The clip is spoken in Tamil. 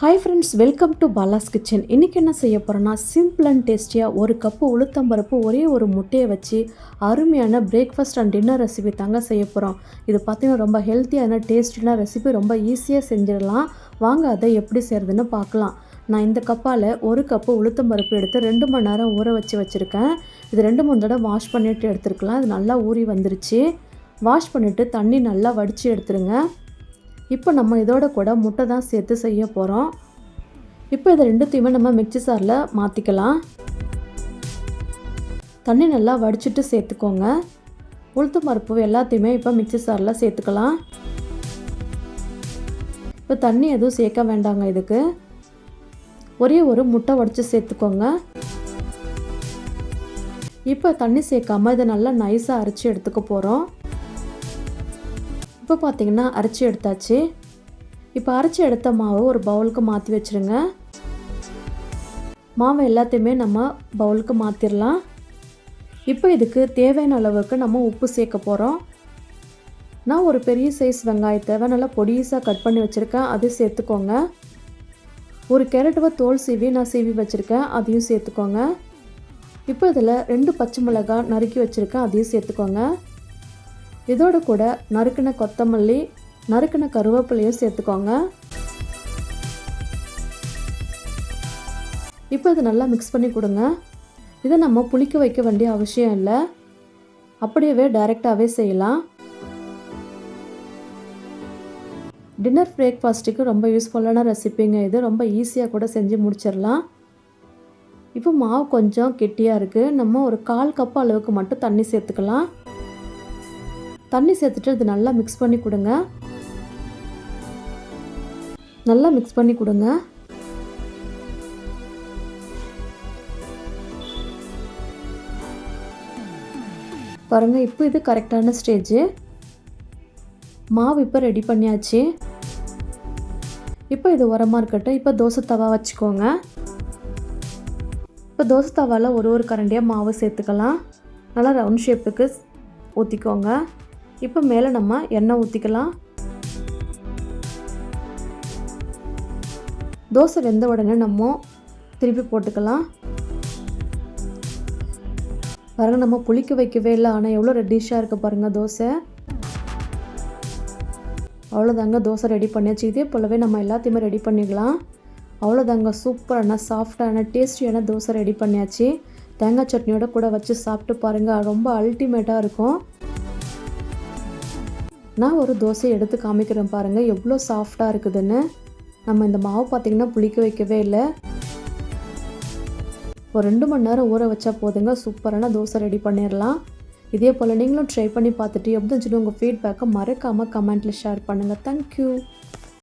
Hi friends welcome to Bala's kitchen இன்றைக்கி என்ன செய்ய போகிறோன்னா சிம்பிள் அண்ட் டேஸ்டியாக ஒரு கப்பு உளுத்தம்பருப்பு ஒரே ஒரு முட்டையை வச்சு அருமையான பிரேக்ஃபாஸ்ட் அண்ட் டின்னர் ரெசிபி தாங்க செய்ய போகிறோம் இது பார்த்திங்கன்னா ரொம்ப ஹெல்த்தியான டேஸ்டியான ரெசிபி ரொம்ப ஈஸியாக செஞ்சிடலாம். வாங்க அதை எப்படி செய்கிறதுன்னு பார்க்கலாம் நான் இந்த கப்பால் ஒரு கப்பு உளுத்தம்பருப்பு எடுத்து ரெண்டு மணி நேரம் ஊற வச்சு வச்சுருக்கேன். இது ரெண்டு மூணு தடவை வாஷ் பண்ணிவிட்டு எடுத்துருக்கலாம். இது நல்லா ஊறி வந்துருச்சு. வாஷ் பண்ணிவிட்டு தண்ணி நல்லா வடித்து எடுத்துருங்க. இப்போ நம்ம இதோட கூட முட்டை தான் சேர்த்து செய்ய போகிறோம் இப்போ இதை ரெண்டுத்தையுமே நம்ம மிக்சி சாரில் மாற்றிக்கலாம் தண்ணி நல்லா வடிச்சிட்டு சேர்த்துக்கோங்க. உளுத்து பருப்பு எல்லாத்தையுமே இப்போ மிக்சி சாரில் சேர்த்துக்கலாம். இப்போ தண்ணி எதுவும் சேர்க்க வேண்டாங்க இதுக்கு. ஒரே ஒரு முட்டை உடச்சி சேர்த்துக்கோங்க. இப்போ தண்ணி சேர்க்காம இதை நல்லா நைஸாக அரைச்சி எடுத்துக்க போகிறோம் இப்போ பார்த்தீங்கன்னா அரைச்சி எடுத்தாச்சு. இப்போ அரைச்சி எடுத்த மாவை ஒரு பவுலுக்கு மாற்றி வச்சுருங்க. மாவை எல்லாத்தையுமே நம்ம பவுலுக்கு மாற்றிடலாம் இப்போ இதுக்கு தேவையான அளவுக்கு நம்ம உப்பு சேர்க்க போகிறோம் நான் ஒரு பெரிய சைஸ் வெங்காயத்தை நல்லா பொடியீஸாக கட் பண்ணி வச்சுருக்கேன். அது சேர்த்துக்கோங்க. ஒரு கேரட்டுவை தோல் சீவி நான் சீவி வச்சுருக்கேன். அதையும் சேர்த்துக்கோங்க. இப்போ இதில் ரெண்டு பச்சை மிளகாய் நறுக்கி வச்சுருக்கேன். அதையும் சேர்த்துக்கோங்க. இதோட கூட நறுக்கின கொத்தமல்லி நறுக்கின கருவேப்பிலையும் சேர்த்துக்கோங்க. இப்போ இதை நல்லா மிக்ஸ் பண்ணி கொடுங்க. இதை நம்ம புளிக்க வைக்க வேண்டிய அவசியம் இல்லை. அப்படியே டைரெக்டாகவே செய்யலாம். டின்னர் பிரேக்ஃபாஸ்ட்டுக்கு ரொம்ப யூஸ்ஃபுல்லான ரெசிபிங்க இது. ரொம்ப ஈஸியாக கூட செஞ்சு முடிச்சிடலாம். இப்போ மாவு கொஞ்சம் கெட்டியாக இருக்குது நம்ம ஒரு கால் கப் அளவுக்கு மட்டும் தண்ணி சேர்த்துக்கலாம். தண்ணி சேர்த்துட்டு இது நல்லா மிக்ஸ் பண்ணி கொடுங்க. நல்லா மிக்ஸ் பண்ணி கொடுங்க. பாருங்கள் இப்போ இது கரெக்டான ஸ்டேஜு மாவு இப்போ ரெடி பண்ணியாச்சு. இப்போ இது உரமாக இருக்கட்டும். இப்போ தோசை தவா வச்சுக்கோங்க. இப்போ தோசை தவாவில் ஒரு ஒரு கரண்டியாக மாவு சேர்த்துக்கலாம். நல்லா ரவுண்ட் ஷேப்புக்கு ஊற்றிக்கோங்க இப்போ மேலே நம்ம எண்ணெய் ஊற்றிக்கலாம் தோசை வெந்த உடனே நம்ம திருப்பி போட்டுக்கலாம். பாருங்கள் நம்ம புளிக்க வைக்கவே இல்லை. ஆனால் எவ்வளோ ரெட்டிஷாக இருக்குது பாருங்கள் தோசை. அவ்வளோதாங்க தோசை ரெடி பண்ணியாச்சு. இதே போலவே நம்ம எல்லாத்தையுமே ரெடி பண்ணிக்கலாம் அவ்வளோதாங்க சூப்பரான சாஃப்டான டேஸ்டியான தோசை ரெடி பண்ணியாச்சு. தேங்காய் சட்னியோட கூட வச்சு சாப்பிட்டு பாருங்கள் ரொம்ப அல்டிமேட்டாக இருக்கும். நான் ஒரு தோசை எடுத்து காமிக்கிறேன் பாருங்கள் எவ்வளோ சாஃப்டாக இருக்குதுன்னு. நம்ம இந்த மாவு பார்த்திங்கன்னா புளிக்க வைக்கவே இல்லை. ஒரு ரெண்டு மணி நேரம் ஊற வச்சா போதுங்க. சூப்பரான தோசை ரெடி பண்ணிடலாம். இதே போல் நீங்களும் ட்ரை பண்ணி பார்த்துட்டு எப்படி இருந்துச்சுன்னு உங்கள் ஃபீட்பேக்கை மறக்காமல் கமெண்ட்டில் ஷேர் பண்ணுங்கள் தேங்க்யூ